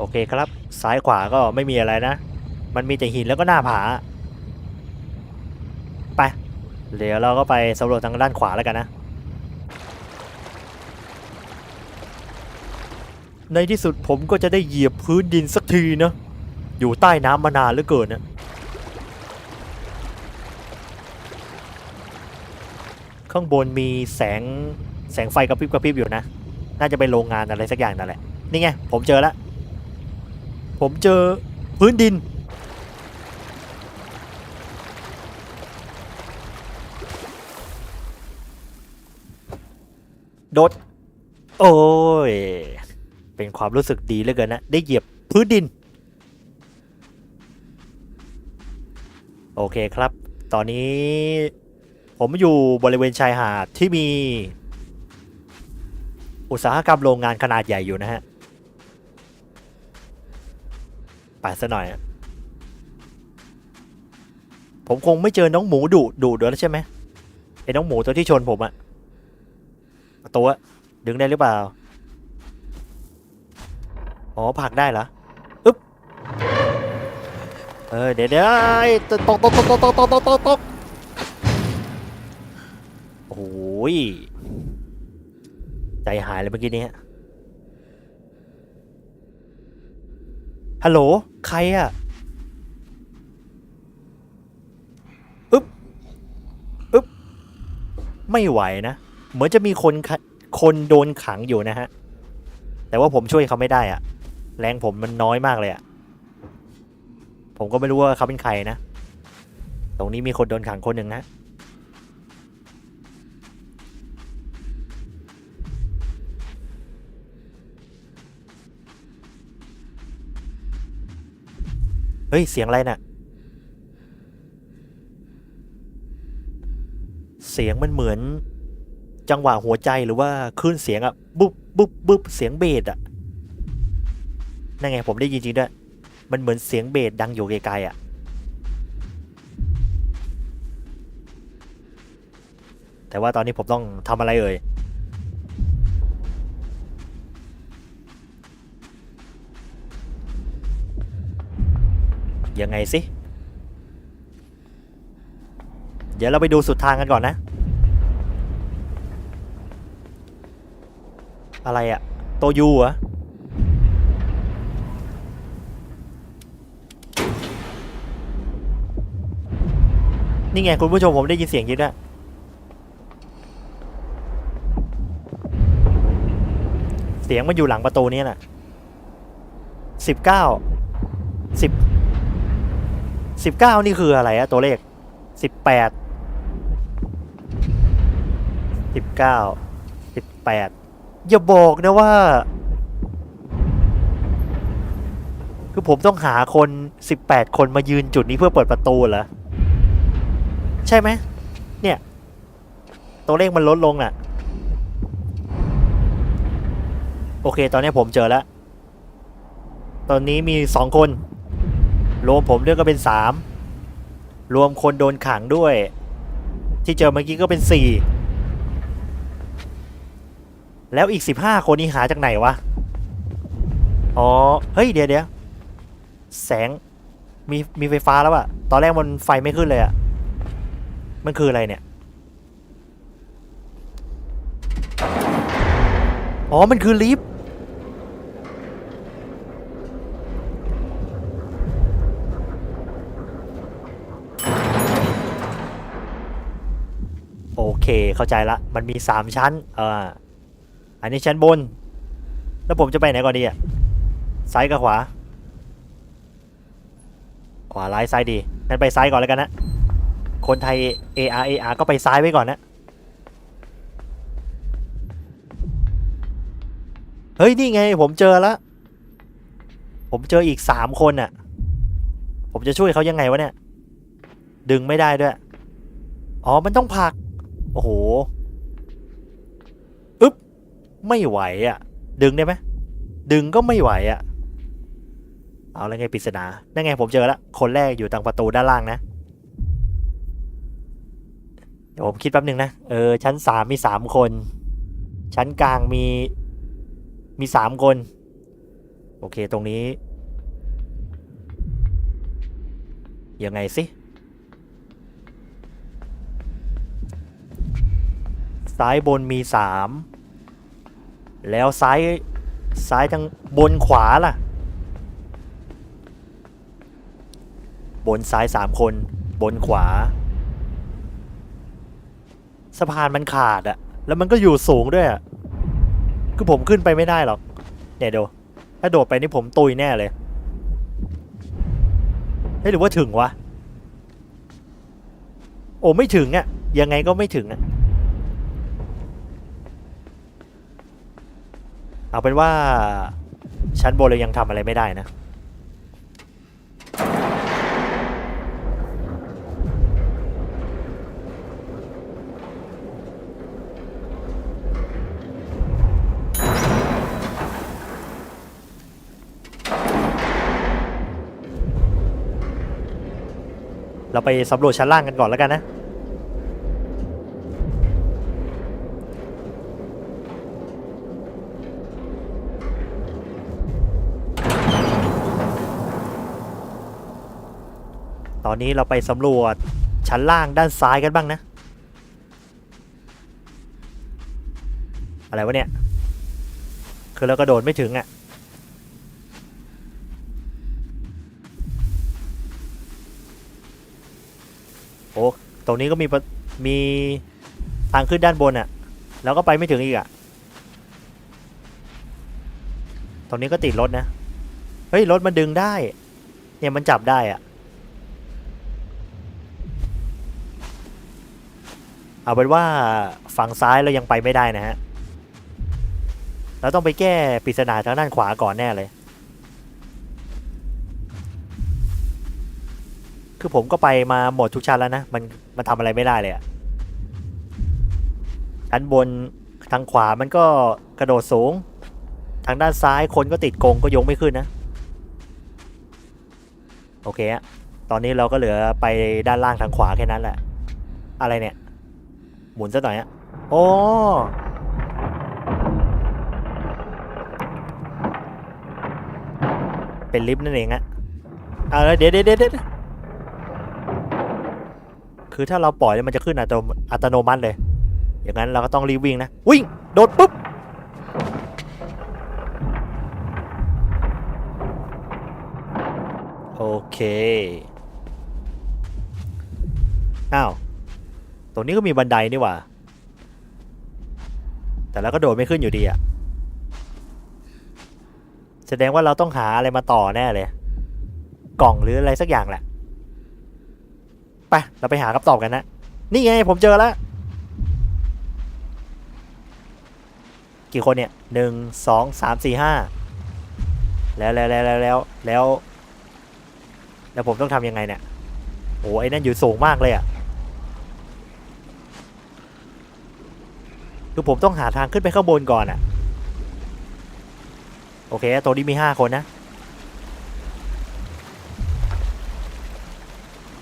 โอเคครับ ซ้ายขวาก็ไม่มีอะไรนะ มันมีแต่หินแล้วก็หน้าผา ไป เดี๋ยวเราก็ไปสำรวจทางด้านขวาแล้วกันนะ ในที่สุดผมก็จะได้เหยียบพื้นดินสักทีนะ อยู่ใต้น้ำมานานเหลือเกินนะข้างบนมีแสงแสงไฟกระพริบกระพริบอยู่นะ น่าจะเป็นโรงงานอะไรสักอย่างนั่นแหละ นี่ไง ผมเจอแล้ว ผมเจอพื้นดิน โดด โอ้ย เป็นความรู้สึกดีเหลือเกินนะ ได้เหยียบพื้นดิน โอเคครับ ตอนนี้ผมอยู่บริเวณชายหาดที่มี อุตสาหกรรมโรงงานขนาดใหญ่อยู่นะฮะ ไปซะหน่อยอะผมคงไม่เจอน้องหมูดุดุเดี๋ยวแล้วใช่ไหมไอ้น้องหมูตัวที่ชนผมอะประตัวดึงได้หรือเปล่า อ๋อผักได้เหรอ อึ๊บ เออเดี๋ยวเดี๋ยวไอ้ตกตกตกตกตกตกตกตกตกตกโอ้ย ใจหายเลยเมื่อกี้นี้ ฮัลโหล ใครอะอึ๊บอึ๊บไม่ไหวนะ เหมือนจะมีคนคนโดนขังอยู่นะฮะ แต่ว่าผมช่วยเขาไม่ได้อะแรงผมมันน้อยมากเลยอะผมก็ไม่รู้ว่าเขาเป็นใครนะ ตรงนี้มีคนโดนขังคนหนึ่งนะ เฮ้ย เสียงอะไรน่ะ เสียงมันเหมือน จังหวะหัวใจหรือว่าคลื่นเสียงอะบุ๊บบุ๊บบุ๊บเสียงเบสอะนั่นไงผมได้ยินจริงด้วย มันเหมือนเสียงเบสดังอยู่ไกลๆอะแต่ว่าตอนนี้ผมต้องทำอะไรเอ่ย ยังไงสิเดี๋ยวเราไปดูสุดทางกันก่อนนะ อะไรอะโตยูเหรอนี่ไงคุณผู้ชมผมได้ยินเสียงยินด้วยเสียงมันอยู่หลังประตูนี้น่ะสิบเก้าสิบ สิบเก้านี่คืออะไรอะตัวเลขสิบแปดสิบเก้าสิบแปดอย่าบอกนะว่า คือผมต้องหาคนสิบแปดคนมายืนจุดนี้เพื่อเปิดประตูเหรอ ใช่ไหมเนี่ย ตัวเลขมันลดลงน่ะ โอเค ตอนนี้ผมเจอแล้ว ตอนนี้มีสองคน รวมผมด้วยก็เป็นสามรวมคนโดนขังด้วย ที่เจอเมื่อกี้ก็เป็นสี่แล้วอีกสิบห้าคนนี้หาจากไหนวะ อ๋อ เฮ้ย เดี๋ยวเดี๋ยวแสง มีมีไฟฟ้าแล้วอะตอนแรกมันไฟไม่ขึ้นเลยอะมันคืออะไรเนี่ย อ๋อ มันคือลิฟต์ เค เข้าใจละ มันมีสามชั้น เอออันนี้ชั้นบน แล้วผมจะไปไหนก่อนดีอะ ซ้ายกับขวา ขวาร้ายซ้ายดี งั้นไปซ้ายก่อนแล้วกันนะ คนไทย AR AR ก็ไปซ้ายไว้ก่อนนะ เฮ้ย นี่ไง ผมเจอแล้ว ผมเจออีกสามคนน่ะ ผมจะช่วยเขายังไงวะเนี่ย ดึงไม่ได้ด้วย อ๋อ มันต้องผลัก โอ้โหอึ๊บไม่ไหวอะ ดึงได้ไหมดึงก็ไม่ไหวอะ เอาแล้วไงปริศนานั่นไงผมเจอแล้วคนแรกอยู่ทางประตูด้านล่างนะเดี๋ยวผมคิดแป๊บหนึ่งนะ เออ ชั้นสามมีสามคน ชั้นกลางมี มีสามคน โอเค ตรงนี้ ยังไงสิ ซ้ายบนมีสามแล้วซ้ายซ้ายทางบนขวาล่ะ บนซ้ายสามคน บนขวา สะพานมันขาดอะแล้วมันก็อยู่สูงด้วยอะคือผมขึ้นไปไม่ได้หรอก เนี่ยเดี๋ยวถ้าโดดไปนี่ผมตุยแน่เลยเฮ้ยหรือว่าถึงวะ โอ้ไม่ถึงอะยังไงก็ไม่ถึงอะ เอาเป็นว่าชั้นบนเรายังทำอะไรไม่ได้นะ เราไปสำรวจชั้นล่างกันก่อนแล้วกันนะ อนนี้เราไปสำรวจชั้นล่างด้านซ้ายกันบ้างนะ อะไรวะเนี่ย คือเรากระโดดไม่ถึงอะ่ะ โอ้ตรงนี้ก็มีมีทางขึ้นด้านบนอะ่ะ แล้วก็ไปไม่ถึงอีกอะ่ะ ตรงนี้ก็ติดรถนะ เฮ้ย รถมันดึงได้ เนี่ยมันจับได้อะ่ะ เอาเป็นว่าฝั่งซ้ายเรายังไปไม่ได้นะฮะ เราต้องไปแก้ปริศนาทางด้านขวาก่อนแน่เลย คือผมก็ไปมาหมดทุกชั้นแล้วนะ มันมันทำอะไรไม่ได้เลยอะชั้นบนทางขวามันก็กระโดดสูง ทางด้านซ้ายคนก็ติดกงก็ยกไม่ขึ้นนะ โอเคอะตอนนี้เราก็เหลือไปด้านล่างทางขวาแค่นั้นแหละ อะไรเนี่ย มุนซะหน่อยอะโอ้เป็นลิฟต์นั่นเองอะเอาแล้วเดี๋ยวเดี๋ยวเดี๋ยวเดี๋ยวคือถ้าเราปล่อยแล้วมันจะขึ้นอัตโนอัตโนมัติเลย อย่างนั้นเราก็ต้องรีบวิ่งนะ วิ่ง โดดปุ๊บ โอเค อ้าวต รงนี้ก็มีบันไดนี่หว่า แต่เราก็โดดไม่ขึ้นอยู่ดีอะแสดงว่าเราต้องหาอะไรมาต่อแน่เลย กล่องหรืออะไรสักอย่างแหละ ไป เราไปหาคำตอบกันนะ นี่ไงผมเจอแล้ว กี่คนเนี่ยหนึ่งสองสามสี่ห้าแล้วแล้วแล้วแล้วแล้วแล้ว แล้วผมต้องทำยังไงเนี่ย โอ้ไอ้นั่นอยู่สูงมากเลยอะ คือผมต้องหาทางขึ้นไปข้างบนก่อนอะโอเคตัวนี้มีห้าคนนะ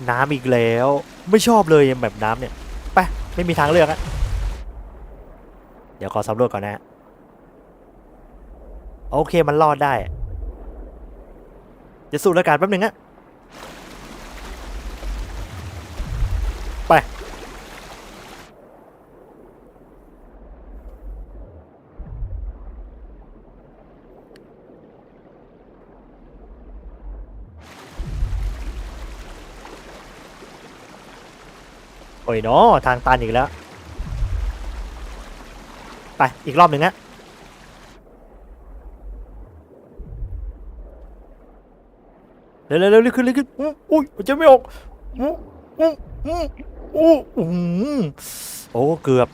น้ำอีกแล้ว ไม่ชอบเลยแบบน้ำเนี่ย ไป ไม่มีทางเลือกอะเดี๋ยวขอสำรวจก่อนนะ โอเคมันรอดได้ จะสูดอากาศแป๊บหนึ่งอะ อ้ยเนาะทางตันอีกแล้ว ไป อีกรอบหนึ่งนะเร็วเร็วเร็วขึ้นเรีบขึ้นอุ้ยจะไม่ออกอู้อู้อู้อู้อื้อหือโอ้เกือบ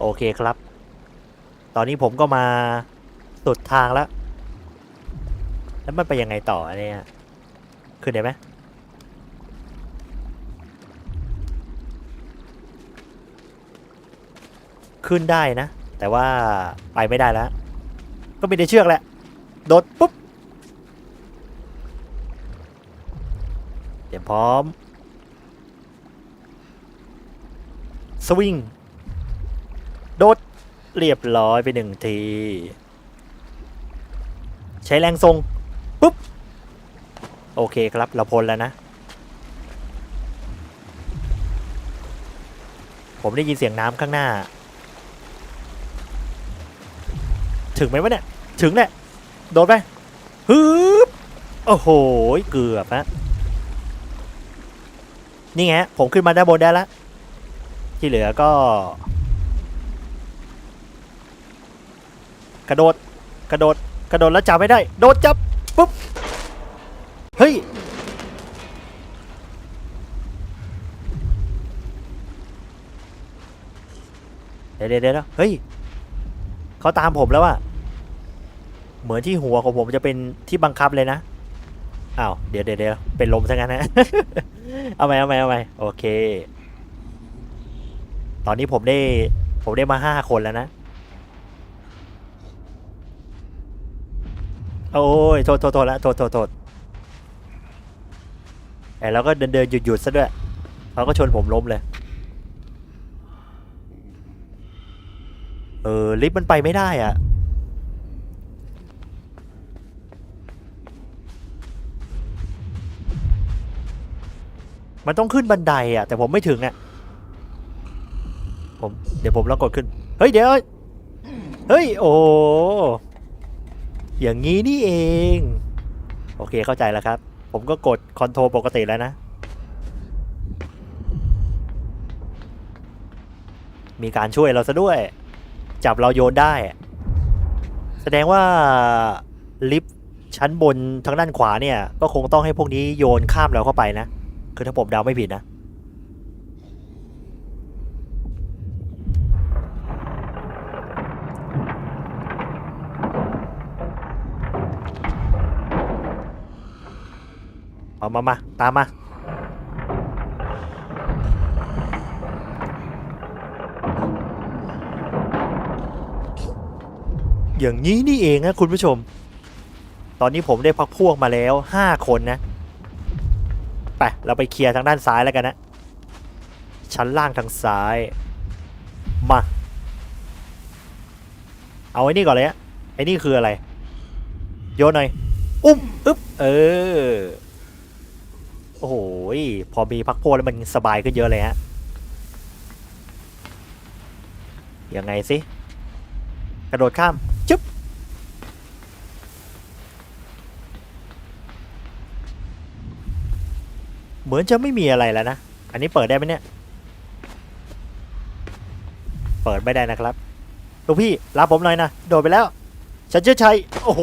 โอเคครับ ตอนนี้ผมก็มาสุดทางแล้ว แล้วมันไปยังไงต่อเนี่ย ขึ้นได้ไหม ขึ้นได้นะ แต่ว่าไปไม่ได้แล้ว ก็มีแต่เชือกแหละ โดดปุ๊บ เตรียมพร้อม สวิง โดด เรียบร้อยไปหนึ่งที ใช้แรงทรง ปุ๊บ โอเคครับ เราพ้นแล้วนะผมได้ยินเสียงน้ำข้างหน้า ถึงไหมวะเนี่ย ถึงแหละ โดนไปฮึบโอ้โห เกือบนะนี่ไงผมขึ้นมาด้านบนได้แล้วที่เหลือก็ กระโดด กระโดด กระโดดแล้วจับไม่ได้ โดดจับ ปุ๊บ เฮ้ยเดี๋ยวเดี๋ยวเดี๋ยวเฮ้ยเขาตามผมแล้วอะ เหมือนที่หัวของผมจะเป็นที่บังคับเลยนะอ้าวเดี๋ยวเดี๋ยวเดี๋ยวเป็นลมซะงั้นนะเอาไหมเอาไหมเอาไหมโอเค ตอนนี้ผมได้ผมได้มาห้าคนแล้วนะ โอ้ยโทษโทษโทษละโทษโทษโทษแต่เราก็เดินเดินหยุดหยุดซะด้วยเขาก็ชนผมล้มเลย เออลิฟต์มันไปไม่ได้อะ มันต้องขึ้นบันไดอะ แต่ผมไม่ถึงอะผมเดี๋ยวผมลองกดขึ้น เฮ้ยเดี๋ยว เฮ้ย โอ้ อย่างนี้นี่เอง โอเคเข้าใจแล้วครับ ผมก็กดคอนโทรลปกติแล้วนะ มีการช่วยเราซะด้วย จับเราโยนได้ แสดงว่าลิฟต์ชั้นบนทางด้านขวาเนี่ย ก็คงต้องให้พวกนี้โยนข้ามเราเข้าไปนะ คือถ้าผมเดาไม่ผิดนะ เอามามา ตามมา อย่างนี้นี่เองนะคุณผู้ชม ตอนนี้ผมได้พักพวกมาแล้วห้าคนนะ ไปเราไปเคลียร์ทางด้านซ้ายแล้วกันนะ ชั้นล่างทางซ้าย มา เอาไอ้นี่ก่อนเลยอะไอ้นี่คืออะไร โยนหน่อย อุ้มอึ๊บ เออ โอ้โหพอมีพักพวแล้วมันสบายขึ้นเยอะเลยฮะ ยังไงสิ กระโดดข้าม จึ๊บ เหมือนจะไม่มีอะไรแล้วนะ อันนี้เปิดได้ไหมเนี่ย เปิดไม่ได้นะครับลูกพี่รับผมหน่อยนะ โดดไปแล้ว ฉันเชื่อชัย โอ้โห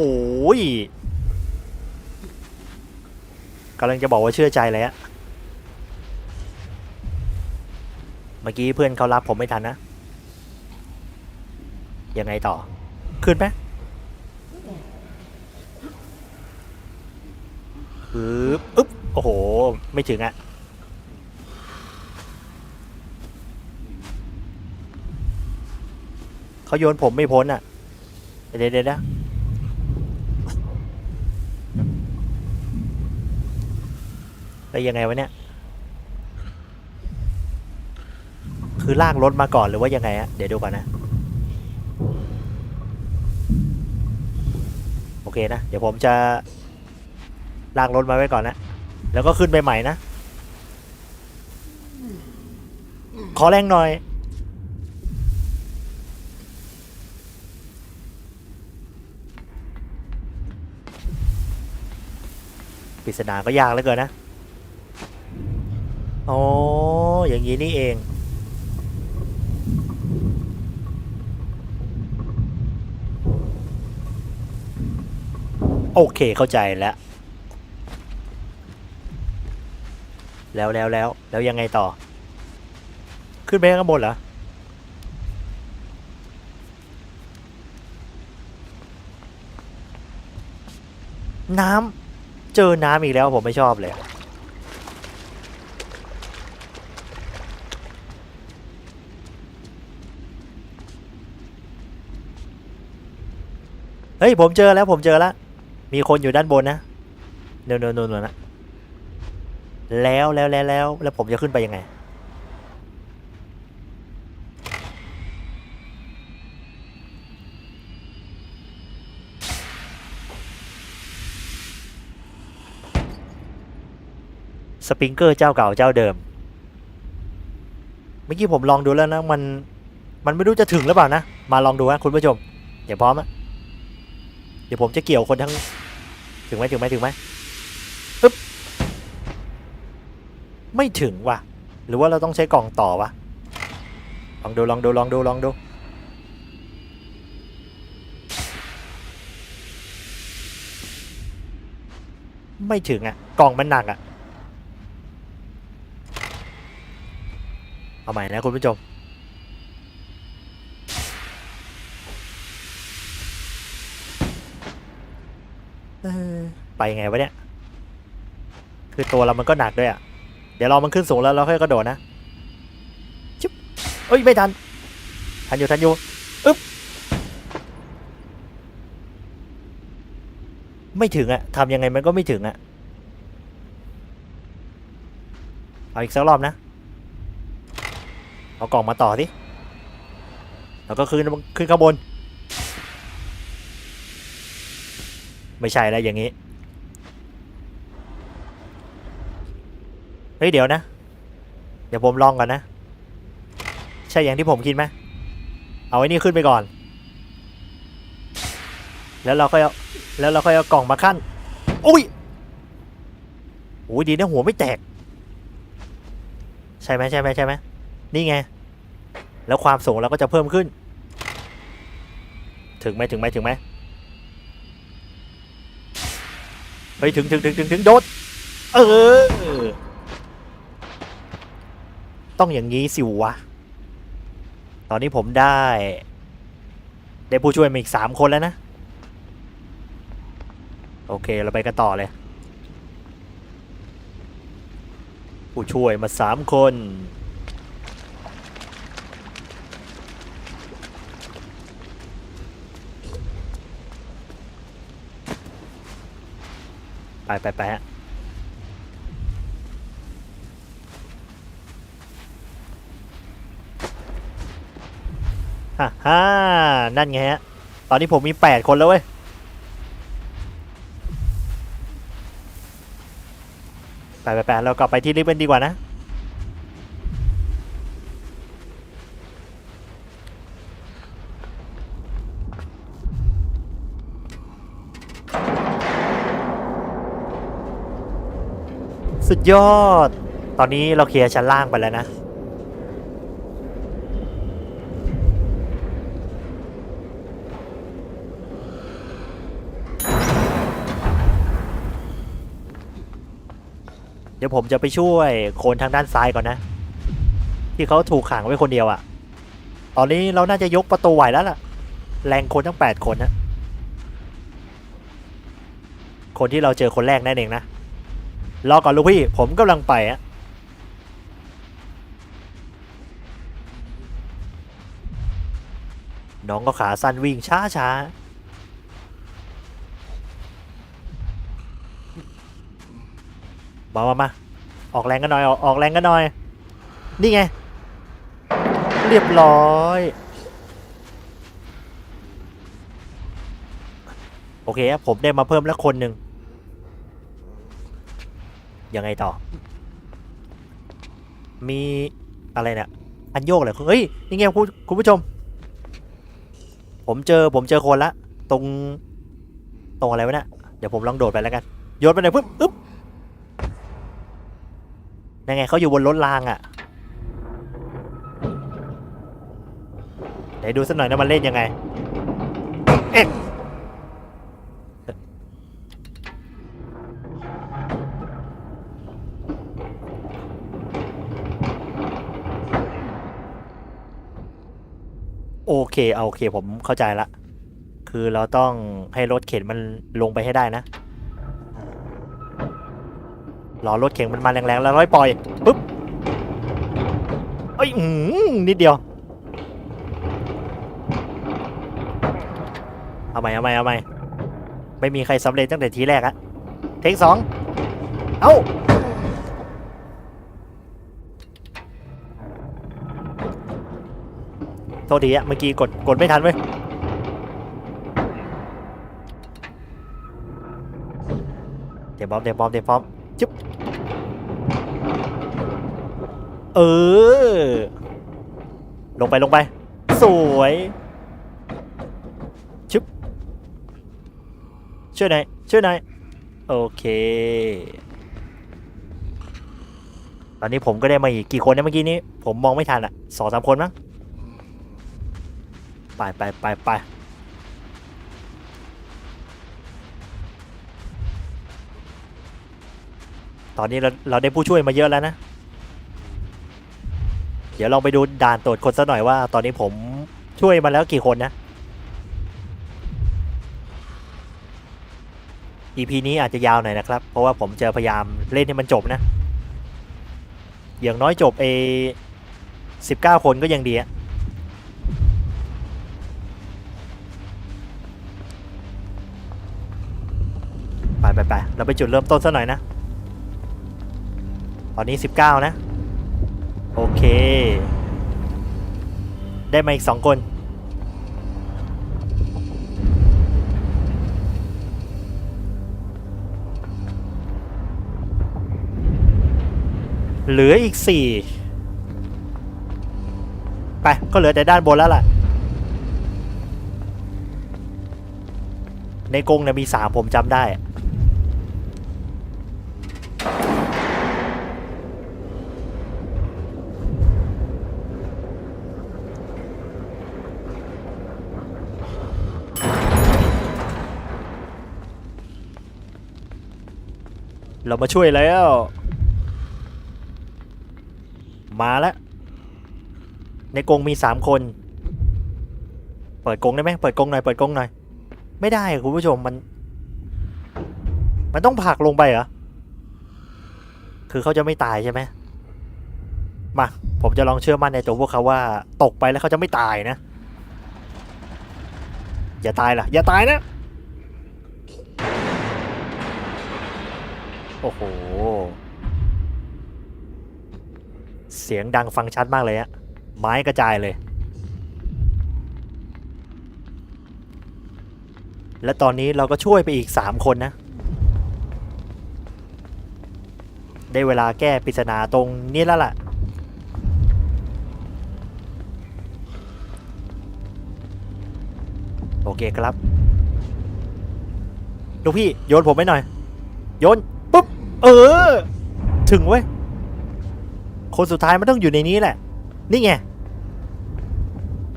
กำลังจะบอกว่าเชื่อใจเลยอะเมื่อกี้เพื่อนเขารับผมไม่ทันนะ ยังไงต่อ ขึ้นไหมอึ๊บอึ๊บ โอ้โห ไม่ถึงอะเขาโยนผมไม่พ้นอะเดี๋ยวเดี๋ยวนะแล้วยังไงวะเนี่ย คือลากรถมาก่อนหรือว่ายังไงอะเดี๋ยวดูก่อนนะ โอเคนะ เดี๋ยวผมจะลากรถมาไว้ก่อนนะ แล้วก็ขึ้นไปใหม่นะ ขอแรงหน่อย ปริศนาก็ยากเหลือเกินนะ อ๋อ อย่างนี้นี่เองโอเคเข้าใจแล้ว แล้วแล้วแล้วแล้วยังไงต่อ ขึ้นไปข้างบนเหรอน้ำเจอน้ำอีกแล้วผมไม่ชอบเลย เฮ้ยผมเจอแล้วผมเจอแล้ว มีคนอยู่ด้านบนนะเดี๋ยวเดี๋ยวเดี๋ยวนะ แล้วแล้วแล้วแล้วแล้วผมจะขึ้นไปยังไง สปริงเกอร์เจ้าเก่าเจ้าเดิม เมื่อกี้ผมลองดูแล้วนะ มัน มันไม่รู้จะถึงหรือเปล่านะ มาลองดูนะคุณผู้ชมเดี๋ยวพร้อมอะเดี๋ยวผมจะเกี่ยวคนทั้ง ถึงไหมถึงไหมถึงไหมปึ๊บ ไม่ถึงว่ะ หรือว่าเราต้องใช้กล่องต่อวะลองดูลองดูลองดูลองดูไม่ถึงอะกล่องมันหนักอะเอาใหม่นะคุณผู้ชมไปไงวะเนี่ย คือตัวเรามันก็หนักด้วยอะ เดี๋ยวรอมันขึ้นสูงแล้วเราค่อยกระโดดนะจุ๊บเอ้ยไม่ทัน ทันอยู่ทันอยู่อึ๊บไม่ถึงอะทำยังไงมันก็ไม่ถึงอะเอาอีกสักรอบนะ เอากล่องมาต่อสิแล้วก็ขึ้นขึ้นข้างบน ไม่ใช่แล้วอย่างนี้ ฮ้ยเดี๋ยวนะ เดี๋ยวผมลองก่อนนะ ใช่อย่างที่ผมคิดไหมเอาไอ้นี่ขึ้นไปก่อน แล้วเราค่อยเอาแล้วเราค่อยเอากล่องมาขั้น อุ้ยโอ้ยดีนะหัวไม่แตก ใช่ไหมใช่ไหมใช่ไหมนี่ไง แล้วความสูงเราก็จะเพิ่มขึ้น ถึงไหมถึงไหมถึงไหมเฮ้ยถึงถึงถึงถึงถึงโดดเออ ต้องอย่างนี้สิวะ ตอนนี้ผมได้ ได้ผู้ช่วยมาอีกสามคนแล้วนะ โอเคเราไปกันต่อเลย ผู้ช่วยมาสามคน ไปไปไปฮะ ฮ่าฮ่านั่นไงฮะ ตอนนี้ผมมีแปดคนแล้วเว้ย ไปไปไปเรากลับไปที่ลิฟต์กันดีกว่านะ สุดยอด ตอนนี้เราเคลียร์ชั้นล่างไปแล้วนะ ดี๋ยวผมจะไปช่วยคนทางด้านซ้ายก่อนนะ ที่เขาถูกขังไว้คนเดียวอะ่ะ ตอนนี้เราน่าจะยกประตูไหวแล้วล่ะ แรงคนทั้งแปดคนนะ คนที่เราเจอคนแรกนั่นเองนะ รอก่อนลูกพี่ ผมกำลังไปอะน้องก็ขาสั้นวิ่งช้าช้า มามามาออกแรงกันหน่อยออกออกแรงกันหน่อย นี่ไง เรียบร้อย โอเคครับผมได้มาเพิ่มแล้วคนหนึ่งยังไงต่อ มีอะไรเนี่ย อันโยกเลยเฮ้ย นี่ไงคุณคุณผู้ชม ผมเจอผมเจอคนละ ตรง ตรงอะไรวะเนี่ยเดี๋ยวผมลองโดดไปแล้วกัน โยนไปไหนอยปึ๊บอึ๊บ ยังไงเขาอยู่บนรถรางอะ่ะไหนดูสักหน่อยนะมันเล่นยังไง เอ๊ะโอเคเอาโอเคผมเข้าใจละ คือเราต้องให้รถเข็นมันลงไปให้ได้นะ รอรถเข็นมันมาแรงๆแล้วร้อยปล่อยปุ๊บเอ้ยอืมนิดเดียว เอาใหม่เอาใหม่เอาใหม่ไม่มีใครสำเร็จตั้งแต่ทีแรกอะเทคสองเอ้าโทษทีอะเมื่อกี้กดกดไม่ทันเว้ยเดี๋ยวพร้อมเดี๋ยวพร้อมเดี๋ยวพร้อมจุ๊บ เออ ลงไปลงไป สวยชึบช่วยหน่อยช่วยหน่อยโอเค ตอนนี้ผมก็ได้มาอีกกี่คนเนี่ยเมื่อกี้นี้ ผมมองไม่ทันอะสองสามคนมั้งไปไปไปไปตอนนี้เราเราได้ผู้ช่วยมาเยอะแล้วนะ เดี๋ยวลองไปดูด่านตรวจคนสักหน่อยว่าตอนนี้ผมช่วยมาแล้วกี่คนนะ EP นี้อาจจะยาวหน่อยนะครับ เพราะว่าผมจะพยายามเล่นให้มันจบนะ อย่างน้อยจบเอสิบเก้าคนก็ยังดีอะไปไปไปเราไปจุดเริ่มต้นซะหน่อยนะ ตอนนี้สิบเก้านะ โอเค ได้มาอีกสองคน เหลืออีกสี่ไป ก็เหลือแต่ด้านบนแล้วล่ะ ในกรงเนี่ยมีสามผมจำได้ เรามาช่วยแล้ว มาแล้วในกรงมีสามคน เปิดกรงได้ไหมเปิดกรงหน่อยเปิดกรงหน่อย ไม่ได้คุณผู้ชมมัน มันต้องผลักลงไปเหรอ คือเขาจะไม่ตายใช่ไหมมา ผมจะลองเชื่อมั่นในตัวพวกเขาว่า ตกไปแล้วเขาจะไม่ตายนะ อย่าตายล่ะ อย่าตายนะ อ้โห เสียงดังฟังชัดมากเลยอะไม้กระจายเลย และตอนนี้เราก็ช่วยไปอีก 3 คนนะ ได้เวลาแก้ปริศนาตรงนี้แล้วล่ะ โอเคครับ ลูกพี่โยนผมไปหน่อย โยน เออ ถึงเว้ย คนสุดท้ายมันต้องอยู่ในนี้แหละ นี่ไง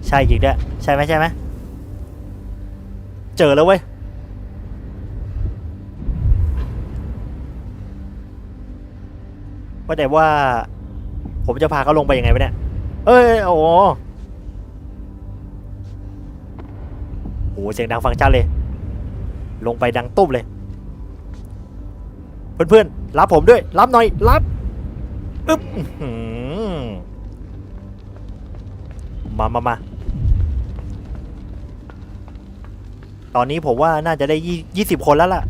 ใช่จริงด้วยใช่ไหมใช่ไหมเจอแล้วเว้ย ว่าแต่ว่า ผมจะพาเขาลงไปยังไงวะเนี่ย เอ้ย โอ้โหโอ้โหเสียงดังฟังชัดเลย ลงไปดังตุ้มเลย เพื่อนๆ รับผมด้วย รับหน่อย รับอึ๊บมามามา ตอนนี้ผมว่าน่าจะได้ยี่สิบคนแล้วล่ะ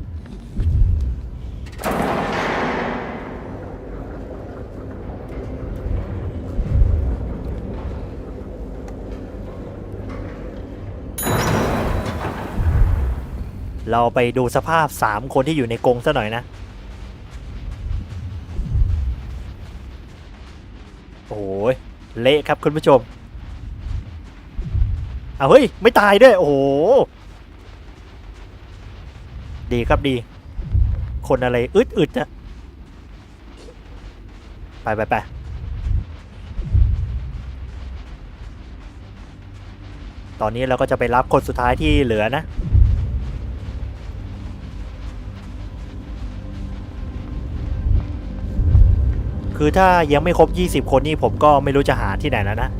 เราไปดูสภาพสามคนที่อยู่ในกรงซะหน่อยนะ เละครับคุณผู้ชมเอาเฮ้ย ไม่ตายด้วย โอ้โห ดีครับดี คนอะไร อึดอึดนะไปไปไปตอนนี้เราก็จะไปรับคนสุดท้ายที่เหลือนะ คือถ้ายังไม่ครบ 20 คนนี่ผมก็ไม่รู้จะหาที่ไหนแล้วนะ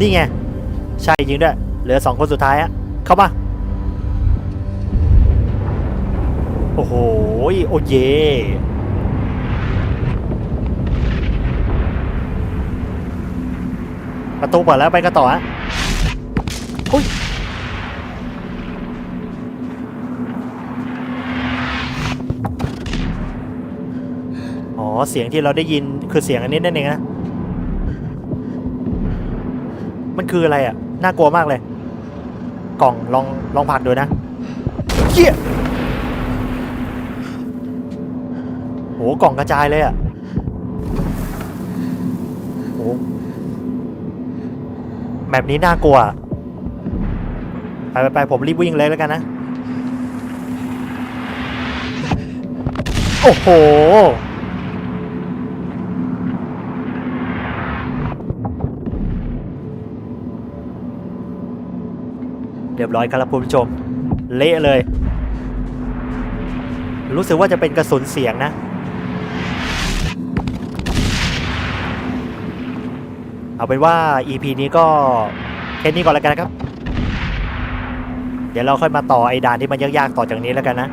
นี่ไง ใช่จริงด้วย เหลือสองคนสุดท้ายอะเข้ามา โอ้โห โอเยประตูเปิดแล้วไปกันต่อฮะอุ้ย อ๋อเสียงที่เราได้ยินคือเสียงอันนี้นั่นเองนะ มันคืออะไรอะ น่ากลัวมากเลย กล่องลองลองผลักดูนะเฮียโหกล่องกระจายเลยอะโหแบบนี้น่ากลัว ไปไปไปผมรีบวิ่งเลยแล้วกันนะ โอ้โห รียบร้อยครับคุณผู้ชม เละเลย รู้สึกว่าจะเป็นกระสุนเสียงนะ เอาเป็นว่า EP นี้ก็แค่นี้ก่อนแล้วกันนะครับ เดี๋ยวเราค่อยมาต่อไอ้ด่านที่มันยากๆต่อจากนี้แล้วกันนะ